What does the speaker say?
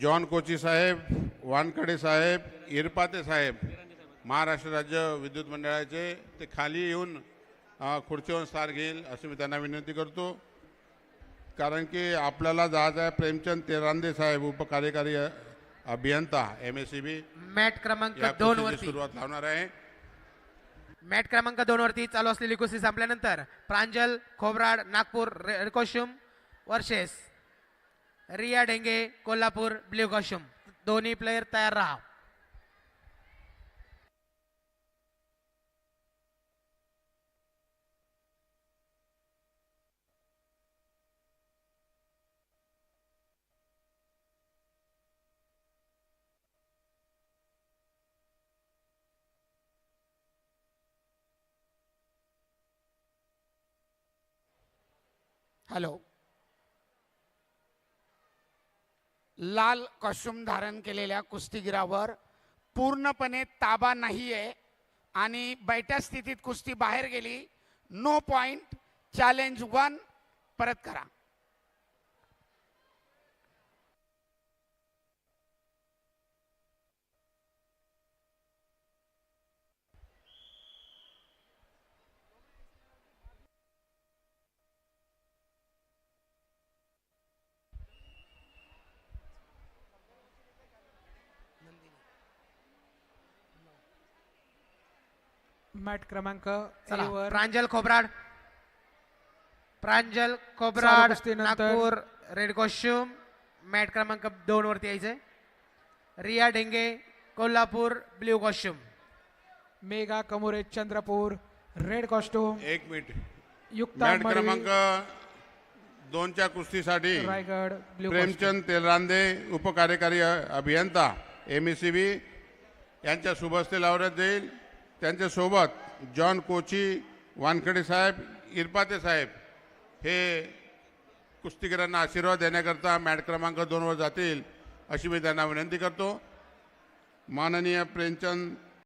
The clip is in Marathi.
जॉन कोची साहेब वानखडे साहेब इरपाते साहेब महाराष्ट्र राज्य विद्युत मंडळाचे ते खाली येऊन खुर्चीवर स्थान घेईल अशी मी त्यांना विनंती करतो. कारण की आपल्याला जायचं आहे प्रेमचंद तेरांदे साहेब उपकार्यकारी अभियंता M S C B. Mat क्रमांक दोन वरती. सुरुवात लावणार आहे. मॅट क्रमांक दोन वरती चालू असलेली कुस्ती संपल्यानंतर Pranjal Khobrad Nagpur red costume versus Riya Denge Kolhapur blue costume दोन्ही प्लेयर तयार राहा हॅलो लाल कॉस्ट्युम धारण केलेल्या कुस्तीगिरावर पूर्णपणे ताबा नाही आहे आणि बैठ्या स्थितीत कुस्ती बाहेर गेली. नो पॉइंट चॅलेंज वन परत करा. मॅट क्रमांक चला A वर प्रांजल खोबराड प्रांजल खोबराड कुस्तीनंतर- नागपूर रेड कॉस्ट्युम. मॅट क्रमांक दोन वरती यायचंय. Riya Denge Kolhapur blue costume. Megha Kamure Chandrapur red costume. एक मिनिट. युक्ता मॅट क्रमांक दोनच्या कुस्तीसाठी रायगड ब्ल्यू प्रेमचंद तेलरांदे उपकार्यकारी अभियंता एम एस सी बी यांच्या शुभ हस्ते लावण्यात जाईल त्यांच्यासोबत जॉन कोची वानखडे साहेब इरपाते साहेब हे कुस्तीगिरांना आशीर्वाद देण्याकरता मॅट क्रमांक दोनवर जातील अशी मी त्यांना विनंती करतो. माननीय प्रेमचंद